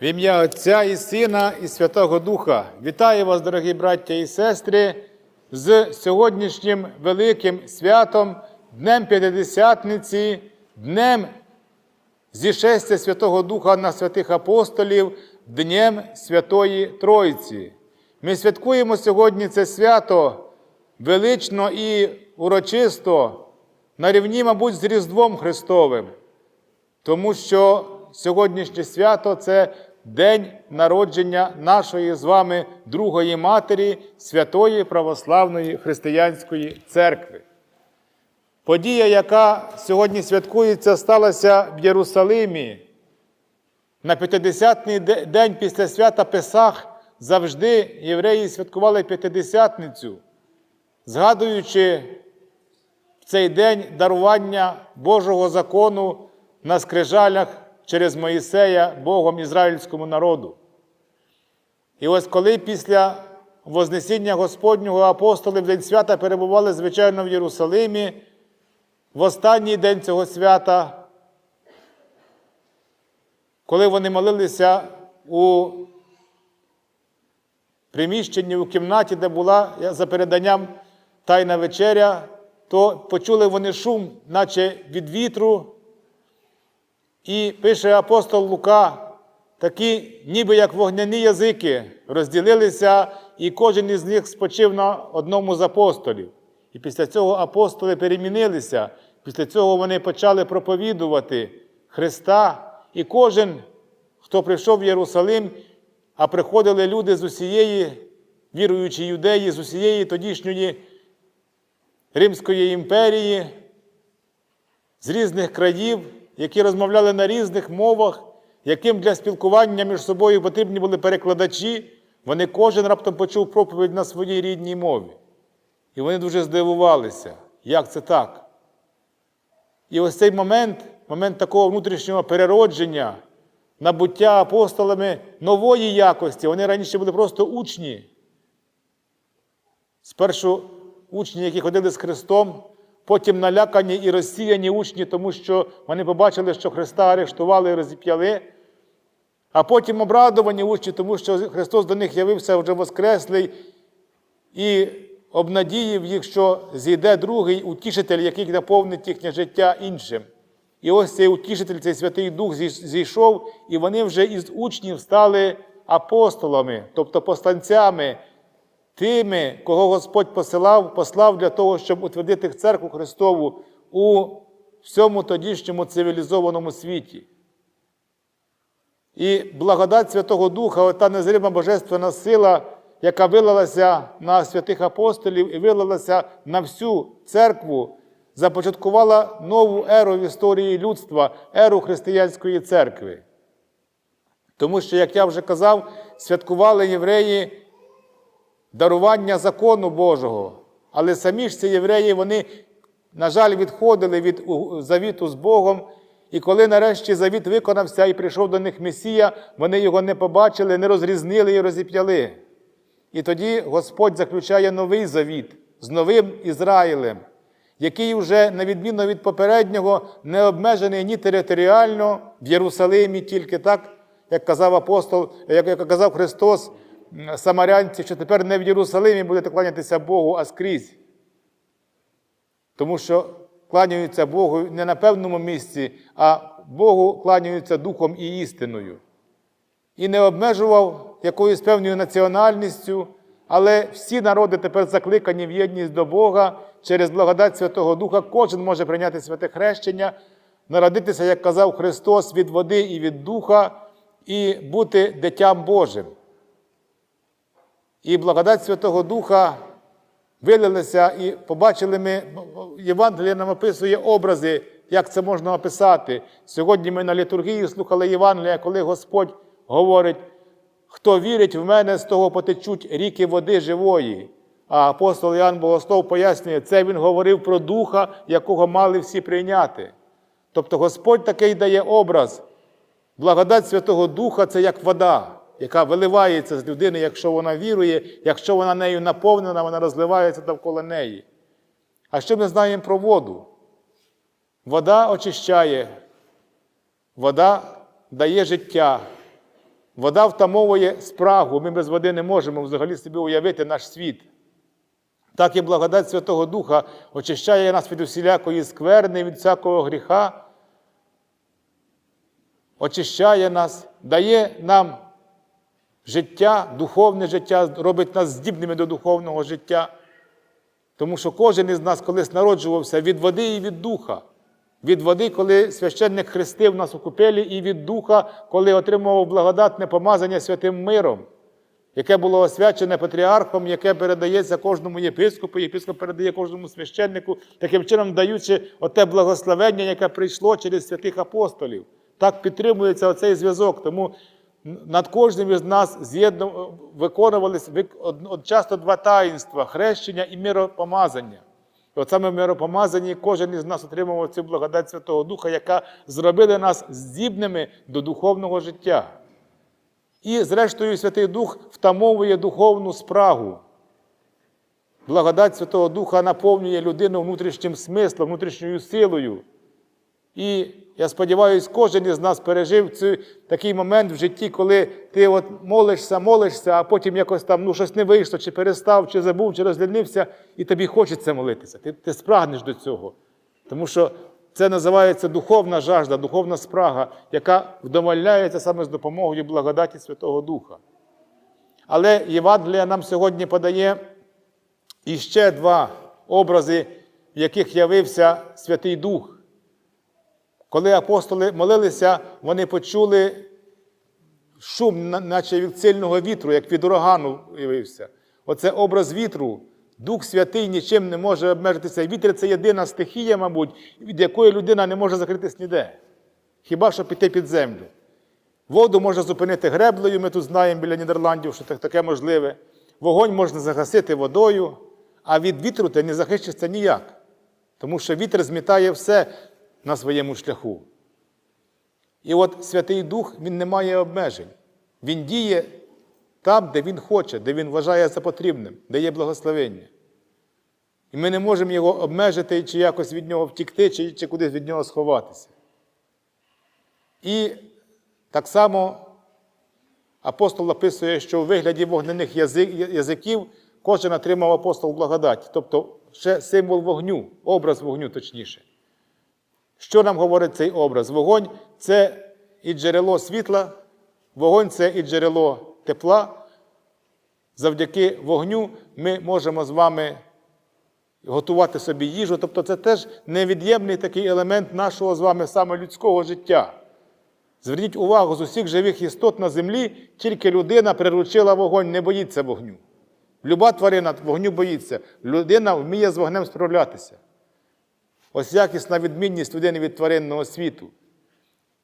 В ім'я Отця і Сина, і Святого Духа. Вітаю вас, дорогі браття і сестри, з сьогоднішнім великим святом, Днем П'ятидесятниці, Днем зішестя Святого Духа на святих апостолів, Днем Святої Тройці. Ми святкуємо сьогодні це свято велично і урочисто, на рівні, мабуть, з Різдвом Христовим. Тому що сьогоднішнє свято це день народження нашої з вами Другої Матері Святої Православної Християнської Церкви. Подія, яка сьогодні святкується, сталася в Єрусалимі. На 50-й день після свята Песах завжди євреї святкували П'ятидесятницю, згадуючи в цей день дарування Божого закону на скрижалях через Моїсея Богом ізраїльському народу. І ось коли після Вознесіння Господнього апостоли в день свята перебували, звичайно, в Єрусалимі, в останній день цього свята, коли вони молилися у приміщенні, у кімнаті, де була за переданням Тайна вечеря, то почули вони шум, наче від вітру, і пише апостол Лука, такі, ніби як вогняні язики, розділилися, і кожен із них спочив на одному з апостолів. І після цього апостоли перемінилися, після цього вони почали проповідувати Христа. І кожен, хто прийшов в Єрусалим, а приходили люди з усієї віруючої юдеї, з усієї тодішньої Римської імперії, з різних країв які розмовляли на різних мовах, яким для спілкування між собою потрібні були перекладачі, вони кожен раптом почув проповідь на своїй рідній мові. І вони дуже здивувалися, як це так. І ось цей момент, момент такого внутрішнього переродження, набуття апостолами нової якості, вони раніше були просто учні. Спершу учні, які ходили з Христом, потім налякані і розсіяні учні, тому що вони побачили, що Христа арештували і розіп'яли, а потім обрадовані учні, тому що Христос до них явився вже Воскреслий і обнадіїв їх, що зійде другий утішитель, який наповнить їхнє життя іншим. І ось цей утішитель, цей Святий Дух зійшов, і вони вже із учнів стали апостолами, тобто посланцями тими, кого Господь посилав, послав для того, щоб утвердити церкву Христову у всьому тодішньому цивілізованому світі. І благодать Святого Духа, та незрима божественна сила, яка вилилася на святих апостолів і вилилася на всю церкву, започаткувала нову еру в історії людства, еру християнської церкви. Тому що, як я вже казав, святкували євреї дарування закону Божого. Але самі ж ці євреї, вони, на жаль, відходили від завіту з Богом. І коли нарешті завіт виконався і прийшов до них Месія, вони його не побачили, не розрізнили і розіп'яли. І тоді Господь заключає новий завіт з новим Ізраїлем, який вже, на відміну від попереднього, не обмежений ні територіально в Єрусалимі, тільки так, як казав апостол, як казав Христос самарянці, що тепер не в Єрусалимі будете кланятися Богу, а скрізь. Тому що кланяються Богу не на певному місці, а Богу кланяються духом і істиною. І не обмежував якоюсь певною національністю, але всі народи тепер закликані в єдність до Бога через благодать Святого Духа, кожен може прийняти святе хрещення, народитися, як казав Христос, від води і від Духа, і бути дитям Божим. І благодать Святого Духа вилилася, і побачили ми, Євангелія нам описує образи, як це можна описати. Сьогодні ми на літургії слухали Євангелія, коли Господь говорить, хто вірить в мене, з того потечуть ріки води живої. А апостол Іоанн Богослов пояснює, це він говорив про Духа, якого мали всі прийняти. Тобто Господь такий дає образ. Благодать Святого Духа це як вода яка виливається з людини, якщо вона вірує, якщо вона нею наповнена, вона розливається довкола неї. А що ми знаємо про воду? Вода очищає, вода дає життя, Вода втамовує спрагу. Ми без води не можемо взагалі собі уявити наш світ. Так і благодать Святого Духа очищає нас від усілякої скверни, від всякого гріха, очищає нас, дає нам життя, духовне життя, робить нас здібними до духовного життя. Тому що кожен із нас колись народжувався від води і від духа. Від води, коли священник хрестив нас у купелі, і від духа, коли отримував благодатне помазання святим миром, яке було освячене патріархом, яке передається кожному єпископу, єпископ передає кожному священнику, таким чином даючи оте благословення, яке прийшло через святих апостолів. Так підтримується оцей зв'язок. Тому над кожним із нас з'єдну- виконувалися часто два таїнства хрещення і миропомазання. І от саме в миропомазанні кожен із нас отримував цю благодать Святого Духа, яка зробила нас здібними до духовного життя. І, зрештою, Святий Дух втамовує духовну спрагу. Благодать Святого Духа наповнює людину внутрішнім смислом, внутрішньою силою. І я сподіваюся, кожен із нас пережив цей такий момент в житті, коли ти от молишся, молишся, а потім якось там ну, щось не вийшло, чи перестав, чи забув, чи розлінився, і тобі хочеться молитися. Ти, ти спрагнеш до цього. Тому що це називається духовна жажда, духовна спрага, яка вдовольняється саме з допомогою благодаті Святого Духа. Але Євангелія нам сьогодні подає іще два образи, в яких явився Святий Дух. Коли апостоли молилися, вони почули шум, наче від сильного вітру, як від урагану явився. Оце образ вітру. Дух Святий нічим не може обмежитися. Вітер це єдина стихія, мабуть, від якої людина не може закритись ніде. Хіба що піти під землю. Воду можна зупинити греблею, ми тут знаємо біля Нідерландів, що таке можливе. Вогонь можна загасити водою, а від вітру ти не захищишся ніяк. Тому що вітер змітає все на своєму шляху. І от Святий Дух він не має обмежень. Він діє там, де він хоче, де він вважає за потрібним, де є благословення. І ми не можемо його обмежити чи якось від нього втікти, чи, чи кудись від нього сховатися. І так само апостол описує, що у вигляді вогняних язиків кожен отримав апостол благодать, тобто ще символ вогню, образ вогню точніше. Що нам говорить цей образ? Вогонь це і джерело світла, вогонь це і джерело тепла. Завдяки вогню ми можемо з вами готувати собі їжу. Тобто це теж невід'ємний такий елемент нашого з вами саме людського життя. Зверніть увагу, з усіх живих істот на землі тільки людина приручила вогонь, не боїться вогню. Люба тварина вогню боїться. Людина вміє з вогнем справлятися. Ось якісна відмінність людини від тваринного світу.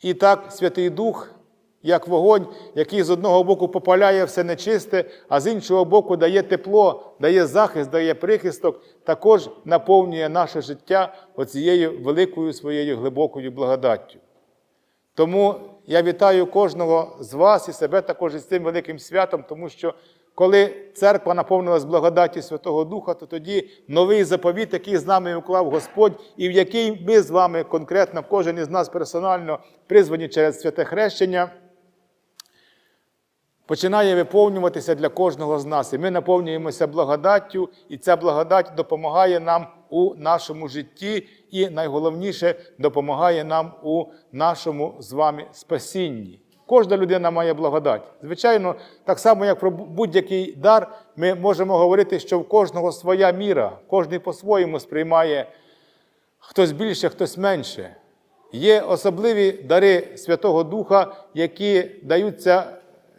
І так Святий Дух, як вогонь, який з одного боку попаляє все нечисте, а з іншого боку дає тепло, дає захист, дає прихисток, також наповнює наше життя оцією великою своєю глибокою благодаттю. Тому я вітаю кожного з вас і себе також із цим великим святом, тому що коли церква наповнилась благодаті Святого Духа, то тоді новий заповіт, який з нами уклав Господь, і в який ми з вами конкретно, кожен із нас персонально призвані через святе хрещення, починає виповнюватися для кожного з нас. І ми наповнюємося благодаттю, і ця благодать допомагає нам у нашому житті, і найголовніше допомагає нам у нашому з вами спасінні. Кожна людина має благодать. Звичайно, так само, як про будь-який дар, ми можемо говорити, що в кожного своя міра, кожен по-своєму сприймає хтось більше, хтось менше. Є особливі дари Святого Духа, які даються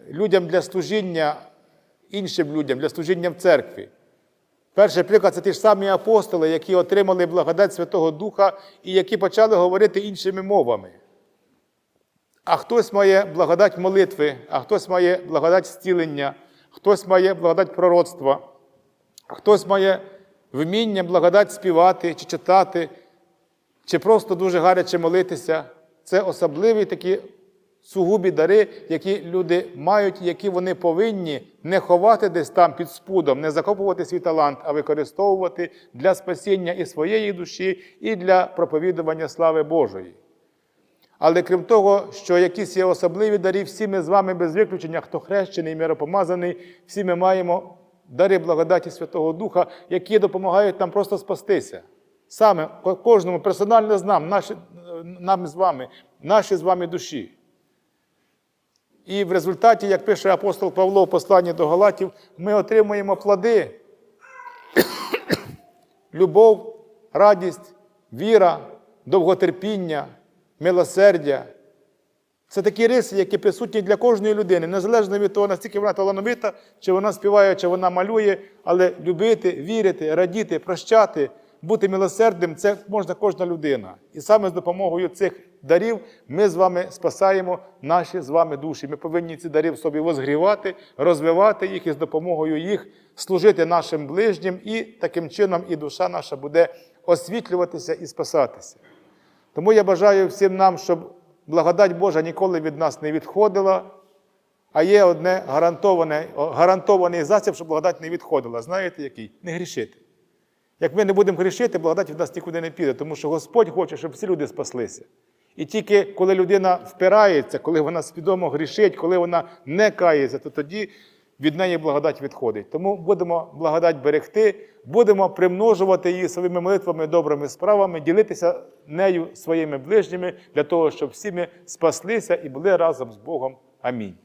людям для служіння іншим людям, для служіння в церкві. Перший приклад це ті ж самі апостоли, які отримали благодать Святого Духа і які почали говорити іншими мовами. А хтось має благодать молитви, а хтось має благодать зцілення, хтось має благодать пророцтва, хтось має вміння благодать співати чи читати, чи просто дуже гаряче молитися. Це особливі такі сугубі дари, які люди мають, які вони повинні не ховати десь там під спудом, не закопувати свій талант, а використовувати для спасіння і своєї душі, і для проповідування слави Божої. Але крім того, що якісь є особливі дари, всі ми з вами без виключення, хто хрещений, миропомазаний, всі ми маємо дари благодаті Святого Духа, які допомагають нам просто спастися. Саме кожному персонально з нам, наші, нам з вами, наші з вами душі. І в результаті, як пише апостол Павло в посланні до Галатів, ми отримуємо плоди любов, радість, віра, довготерпіння, милосердя. Це такі риси, які присутні для кожної людини, незалежно від того, наскільки вона талановита, чи вона співає, чи вона малює, але любити, вірити, радіти, прощати, бути милосердним це можна кожна людина. І саме з допомогою цих дарів ми з вами спасаємо наші з вами душі. Ми повинні ці дари в собі возгрівати, розвивати їх і з допомогою їх служити нашим ближнім, і таким чином і душа наша буде освітлюватися і спасатися. Тому я бажаю всім нам, щоб благодать Божа ніколи від нас не відходила, а є одне гарантоване, гарантований засіб, щоб благодать не відходила. Знаєте який? Не грішити. Як ми не будемо грішити, благодать від нас нікуди не піде, тому що Господь хоче, щоб всі люди спаслися. І тільки коли людина впирається, коли вона свідомо грішить, коли вона не кається, то тоді від неї благодать відходить. Тому будемо благодать берегти, будемо примножувати її своїми молитвами, добрими справами, ділитися нею своїми ближніми для того, щоб всі ми спаслися і були разом з Богом. Амінь.